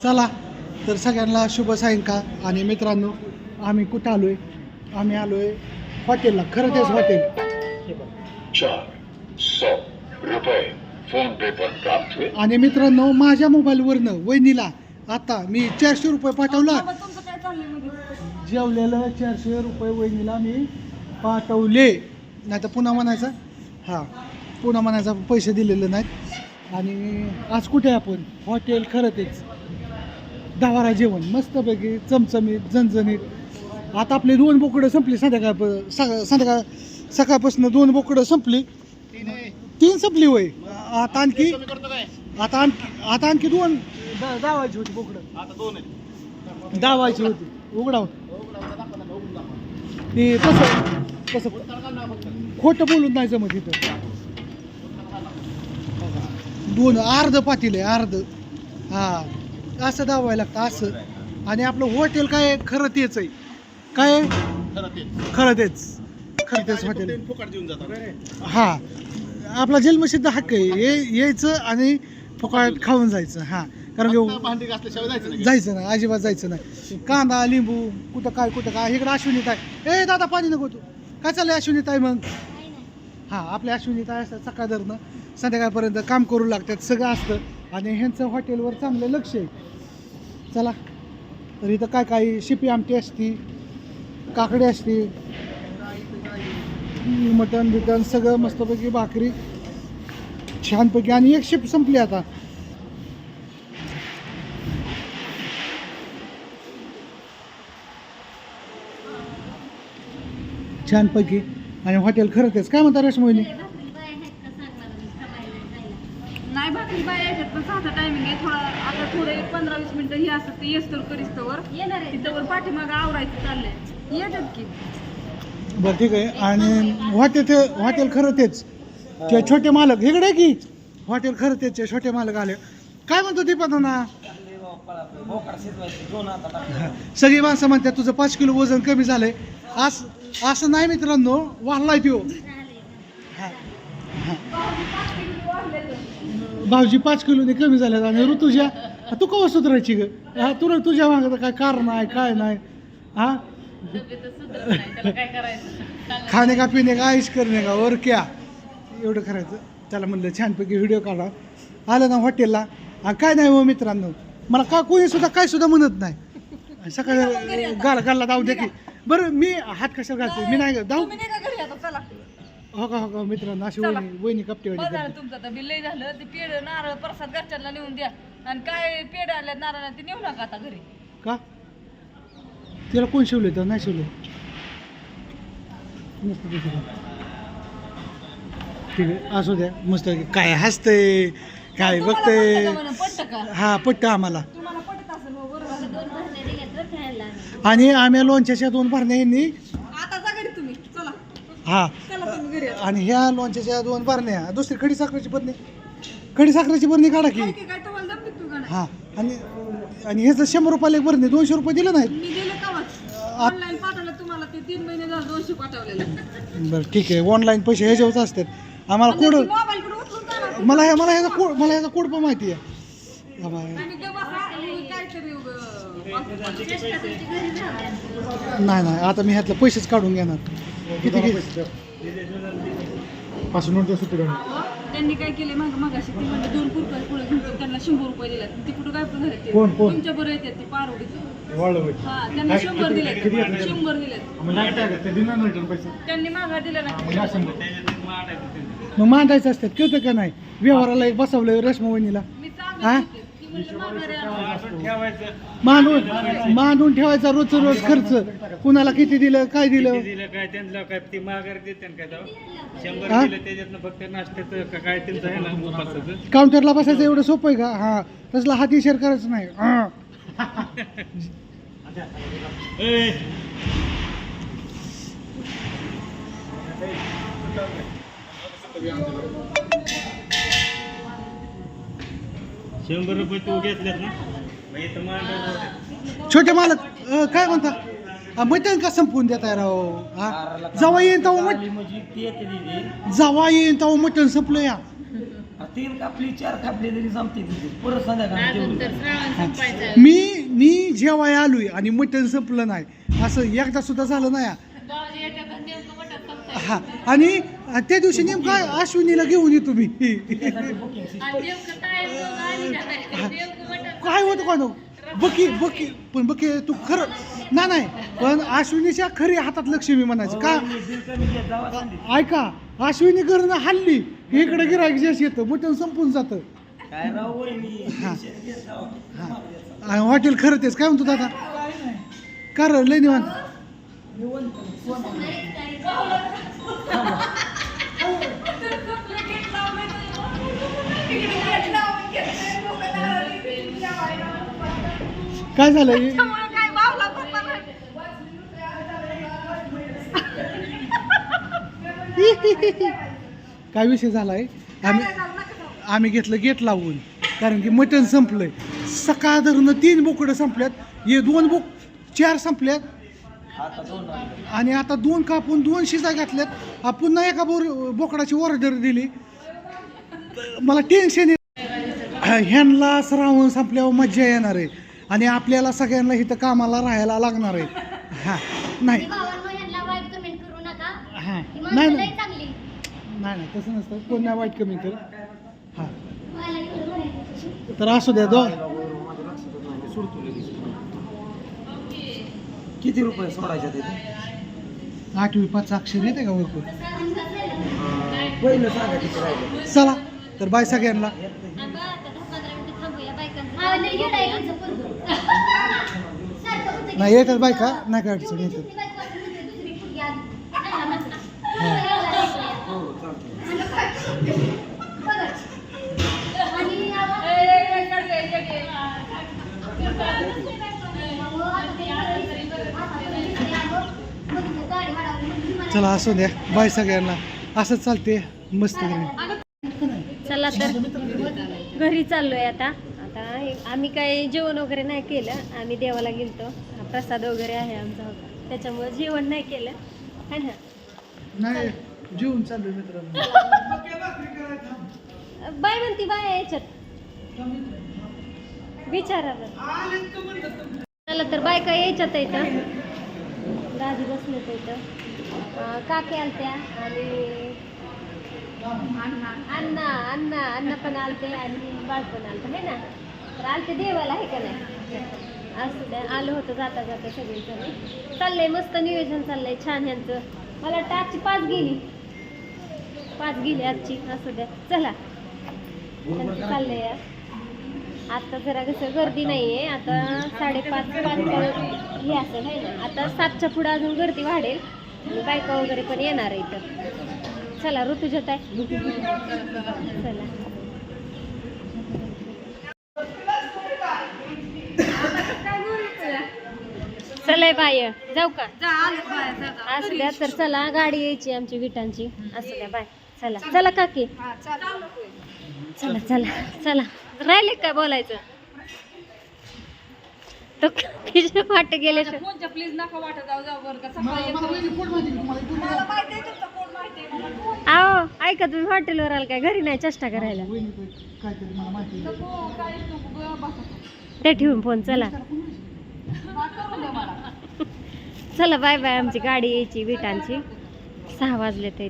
चला तर सगळ्यांना शुभ सायंकाळ. आणि मित्रांनो आम्ही कुठं आलोय? आम्ही आलोय हॉटेलला. खरं तेच हॉटेल. आणि मित्रांनो माझ्या मोबाईलवरनं वहिनीला आता मी चारशे रुपये पाठवला. बाबा, तुमचं काय चाललंयमध्ये? जेवलेलं चारशे रुपये वहिनीला मी पाठवले. नाही तर पुन्हा म्हणायचं हां पुन्हा म्हणायचं पैसे दिलेले नाहीत. आणि आज कुठे आहे आपण? हॉटेल खरं तेच. दवारा जेवण मस्तपैकी चमचमीत झणझणीत. आता आपली दोन बोकडं संपली संध्याकाळ संध्याकाळ सकाळपासून दोन बोकडं संपली. तीन संपली होय. आता आणखी आता आणखी आता आणखी दोन. दावायची होती बोकडं. दावायची होती. उघडाव. ते तसं तसं खोटं बोलून नाही जमत इथं. दोन अर्ध पातील आहे अर्ध. हा. असं दावायला लागतं असं. आणि आपलं हॉटेल काय आहे? खरं तेच आहे. काय? खरं तेच. खरं तेच. हॉटेल हा. आपला जन्मसिद्ध हक्क आहे. ये यायचं आणि फुकाळ्यात खाऊन जायचं. हा. कारण की जायचं नाही. अजिबात जायचं नाही. कांदा लिंबू कुठं काय कुठं काय. इकडं अश्विनी ताई. ए दादा पाणी नको तू. काय चाललंय अश्विनी ताई मग? हां आपल्या अश्विनी ताई असतात सकाळधरनं. संध्याकाळपर्यंत काम करू लागतात. सगळं असतं. आणि ह्यांचं हॉटेलवर चांगलं लक्ष आहे. चला तर इथं काय काय शिपी आमटी असती काकडी असती मटण बिटन सगळं मस्तपैकी भाकरी छानपैकी. आणि एक शिप संपली आता. छानपैकी. आणि हॉटेल खरं तेच. काय म्हणता रश्मोहिनी नाही भाकरी बाय यायच्यात पण सहाचा टायमिंग आहे. थोडा आता थोडं एक पंधरा वीस मिनिटं हे असतं ते येस तर करिस्तवर तिथं वर पाठीमागं आवरायचं चाललंय. येतात की? बरं ठीक आहे. आणि हॉटेल ते हॉटेल खरं तेच. ते छोटे मालक इकडे आहे की. हॉटेल खरं तेच आहे, छोटे मालक आले. काय म्हणतो दीपाना सगळी माणसं म्हणतात तुझं पाच किलो वजन कमी झालंय. असं असं नाही मित्रांनो वाढलाय त्यो हा. हा. भाऊजी पाच किलोने कमी झाल्यात आणि ऋतुजा तू कवा सुधारायची ग? हा तुला तुझ्या मागं काय कारण आहे काय नाही हा? खाणे का पिणे का आईश करणे का और क्या? एवढं करायचं. त्याला म्हणलं छानपैकी व्हिडिओ काढा. आलं ना हॉटेलला. काय नाही हो मित्रांनो. मला का कोणी सुद्धा काय सुद्धा म्हणत नाही. सकाळी गाल गाला जाऊ दे की. बरं मी हात कशाला घालतो मी नाही जाऊ. हो का हो का मित्रांनो अशी वहिनी वहिनी कपटेवाडी झालं करते. तुमचं तर बिल लय झालं ते पेड नारळ प्रसाद घरच्यांना नेऊन द्या. आणि काय पेड आणल्यात नारळ ते नेऊ नका आता घरी. का? तिला कोण शिवले तर नाही शिवले मस्त दिसत आहे. ठीक आहे असू द्या मस्त आहे. काय हसतंय काय बघतंय? पटत का हा पट्ट आम्हाला. तुम्हाला पटत असेल हो, बरोबर आणि आम्ही लोणच्याच्या दोन भरण्या यांनी आता जा घरी तुम्ही. चला. हा आणि ह्या लोणच्याच्या दोन भरण्या दुसरी खडी साखरेची बरणी खडी साखरेची बरणी काढा की. हा आणि आणि ह्याचं शंभर रुपयाला एक बरणी दोनशे रुपये दिले नाहीत. मी दिले का ऑनलाईन पाठवलं तुम्हाला ते तीन महिने झाले दोनशे पाठवलेलं. बरं ठीक आहे. ऑनलाईन पैसे ह्याच्यावरच असतात. आम्हाला कोडकडे. मला ह्या मला ह्याचा कोड मला ह्याचा कोड पण माहिती आहे. हा नाही नाही. आता मी ह्यातलं पैसेच काढून घेणार. किती किती नोट सुट्टी त्यांनी काय केले मग मगाशी ती म्हणजे दोन कुरकुरे पुढे घेऊन त्यांना शंभर रुपये दिले ती कुठं काय झाले कोण, कोण? तुमच्या बरोबर येतात ते पारोडीचे हा त्यांना शंभर किती- दिले किती? शंभर पैसे? त्यांनी माघा दिले ना. मग मांडायचं असतात. कळतं का नाही? व्यवहाराला एक बसवलं रेशमा वहिनीला मी हा? मांडून मांडून ठेवायचा रोजचा रोज खर्च. कुणाला किती दिलं काय दिलं किती दिलं? काय त्यांना काय ती माघार देते काय जाऊ शंभर हा? दिलं त्याच्यातनं फक्त नाश्त्याचं का काय त्यांचं आहे ना उपासाचं. काउंटरला बसायचं एवढं सोपं आहे का? हा. तसला हात इशार करायचं नाही. हा. ए, शंभर रुपये तू घेतल्यात ना? छोटे मालक अं, काय म्हणता? हा, मटण का संपवून देताय राव हा? जवा येईन तेव्हा मट म्हणजे ती येते दिदी जवा येईन तेव्हा मटण संपलं या. तीन कापली चार कापली तरी जमते तिथे. परत संध्याकाळी अजून जेवढी. तर श्रावण संपायचं मी मी जेवाय आलोय आणि मटण संपलं नाही. असं एकदा सुद्धा झालं नाही. भाऊजी येतात आणि नेमकं मटण संपतंय. हा. आणि त्या दिवशी नेमका अश्विनीला घेऊन? नेमकं मटण काय होतं का नो बकी बकी. पण बकी तू खरं ना नाही. पण अश्विनीच्या खरी हातात लक्ष्मी म्हणायचं. का. ऐका अश्विनी घरनं हल्ली. इकडे गिरायक जास्त येतं. मटण संपून जातं. हा. हा. हॉटेल खरं तेच. काय म्हणतो दादा? का रं, लय निवांत. काय झालं? काय विषय झालाय? आम्ही आम्ही घेतलं गेट लावून. कारण की मटण संपलंय. सकाळ धरणं तीन बोकडं संपल्यात. हे दोन बोक चार संपल्यात. आणि आता दोन कापून दोन शिजा घातल्यात. आ, पुन्हा एका बोर बोकडाची ऑर्डर दिली. मला टेन्शन ह्यांना श्रावण संपल्यावर मज्जा येणार आहे. आणि आपल्याला सगळ्यांना इथं कामाला राहायला लागणार आहे. हां नाही. भावांनो ह्यांना वाईट कमेंट करू नका. हां नाही नाही. नाही नाही तसं नसतं. कोण नाही वाईट कमी कर? हां. तर असू द्या दो माझ्या लक्षातच नाही. मी सोडतो लगेच. किती रुपये सोडायचे तिथे आठवी पाच अक्षर येते का ओळखू पहिलं सांगा किती राहिले? चला तर बाय सगळ्यांना. नाही येतात बायका नाही काय अडचण येतात. चला असू द्या. बाय सगळ्यांना. असंच चालते मस्त. चला तर. घरी चाललोय आता. आम्ही काय जेवण वगैरे नाही केलं. आम्ही देवाला गेलतो. प्रसाद वगैरे आहे आमचा होता. त्याच्यामुळे जेवण नाही केलं. है ना? नाही जेवून चाललोय मित्रांनो. बाय म्हणती बाय आहे याच्यात विचारा बरं. चला तर बायका यायच्यात इथं दादी बसले इथं काकी आलत्या आणि अण्णा अण्णा अण्णा पण आलते आणि बाळ पण आलतं है ना? तर आलते देवाला आहे का नाही? असू द्या आलं होतं जाता जाता सगळी चाललंय मस्त नियोजन चाललंय छान ह्यांचं. मला वाटतं आजची पाच गेली. पाच गेली आजची असू द्या. चला. त्यांचं चाललंय. या. आता जरा कसं गर्दी नाहीये. आता साडेपाच पाच हे असं आहे ना आता सातच्या पुढं अजून गर्दी वाढेल. आणि बायका वगैरे पण येणार आहे इथं. चला ऋतुजत आहे चला. चलाय बाय. जाऊ का? बाया. असू द्या तर चला गाडी यायची आमची विटांची. असू द्या बाय. चला. चला. काकी. हा. चला. चला चला राहिले काय बोलायचं? तो वाट गेले. माझ्या फोनच्या प्लीज नका वाटत जाऊ जाऊ बरं का. सकाळी येतो. मला माहिती आहे तुमचा कोण माहिती आहे मला फोन. आहो ऐका तुम्ही हॉटेलवर आल काय? घरी नाही चेष्टा करायला. ते ठेवून फोन चला. हा, चला बाय बाय आमची गाडी यायची विटांची. सहा वाजले तर